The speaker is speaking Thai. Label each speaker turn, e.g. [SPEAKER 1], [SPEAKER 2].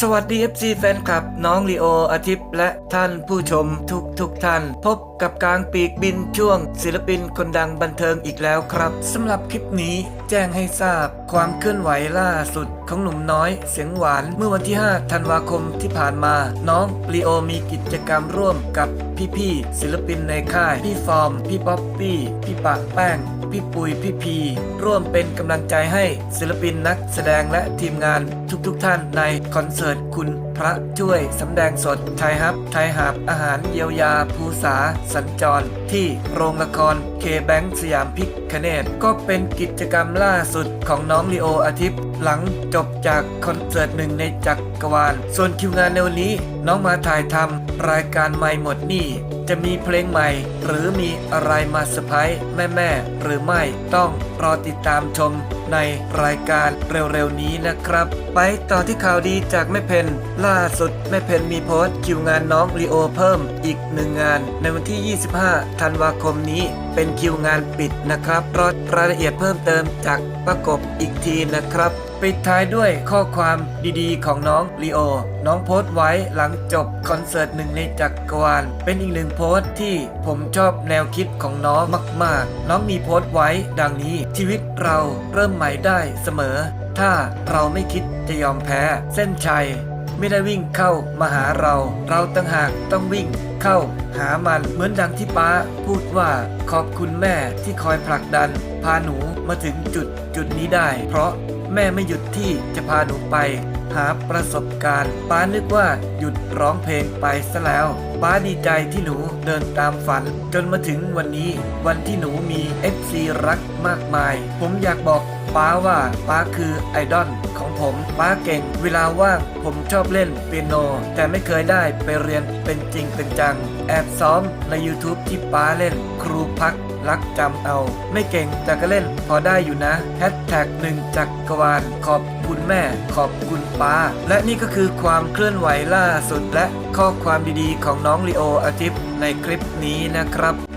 [SPEAKER 1] สวัสดี FC แฟนคลับ น้องลีโออาทิตย์และท่านผู้ชมทุกทุกท่าน พบกับกลางปีกบินช่วง ศิลปินคนดังบันเทิงอีกแล้วครับสำหรับคลิปนี้แจ้งให้ทราบความเคลื่อนไหวล่าสุด ของหนุ่มน้อยเสียงหวาน เมื่อวันที่ 5 ธันวาคมที่ผ่านมา น้องลีโอมีกิจกรรมร่วมกับพี่ๆศิลปินในค่าย พี่ฟอร์ม พี่ป๊อปปี้ พี่ปะแป้ง พี่ปุย พี่พี ร่วมเป็นกำลังใจให้ศิลปินนักแสดงและทีมงานทุกๆทท่านในคอนเสิร์ตคุณ ระช่วยสำแดงสดไทยฮับไทยหาบอาหารเยียวยาภูษา สัญจร ที่โรงละครเคแบงสยามพิคเนตก็เป็นกิจกรรมล่าสุดของน้องลีโออาทิตย์ หลังจบจากคอนเสิร์ตหนึ่งในจักรวาล ส่วนคิวงานในวันนี้ น้องมาถ่ายทำรายการใหม่หมดหนี่ จะมีเพลงใหม่ หรือมีอะไรมาเซอร์ไพรส์แม่หรือไม่ต้องรอติดตามชมในรายการเร็วๆนี้นะครับ ไปต่อที่ข่าวดีจากแม่เพนล่าสุดแม่เพนมีโพสต์คิวงานน้องลีโอเพิ่มอีกหนึ่งงาน ในวันที่ 25 ธันวาคมนี้เป็นคิวงานปิดนะครับรอรายละเอียดเพิ่มเติมจากประกบอีกทีนะครับ ปิดท้ายด้วยข้อความดีๆ ของน้องลีโอ น้องโพสต์ไว้หลังจบคอนเสิร์ตหนึ่งในจักรวาล เป็นอีกหนึ่งโพสต์ที่ผมชอบแนวคิดของน้องมากๆ น้องมีโพสต์ไว้ดังนี้ ชีวิตเราเริ่มใหม่ได้เสมอ ถ้าเราไม่คิดจะยอมแพ้ เส้นชัยไม่ได้วิ่งเข้ามาหาเรา เราตั้งหากต้องวิ่งเข้าหามันเหมือนดังที่ป้าพูดว่าขอบคุณแม่ที่คอยผลักดัน พาหนูมาถึงจุดจุดนี้ได้ เพราะ แม่ไม่หยุดที่จะพาหนูไป หาประสบการณ์ป้านึกว่าหยุดร้องเพลงไปซะแล้วป้าดีใจที่หนูเดินตามฝัน จนมาถึงวันนี้ วันที่หนูมี FC รักมากมาย ผมอยากบอกป้าว่าป้าคือไอดอลข ผมป้าเก่ง เวลาว่างผมชอบเล่นเปียโน แต่ไม่เคยได้ไปเรียนเป็นจริงเป็นจัง แอบซ้อมใน YouTube ที่ป้าเล่น ครูพักรักจำเอา ไม่เก่งแต่ก็เล่นพอได้อยู่นะแฮชแท็กหนึ่งจักรวาลขอบคุณแม่ ขอบคุณป้า และนี่ก็คือความเคลื่อนไหวล่าสุดและข้อความดีๆ ของน้องลีโออาทิตย์ในคลิปนี้นะครับ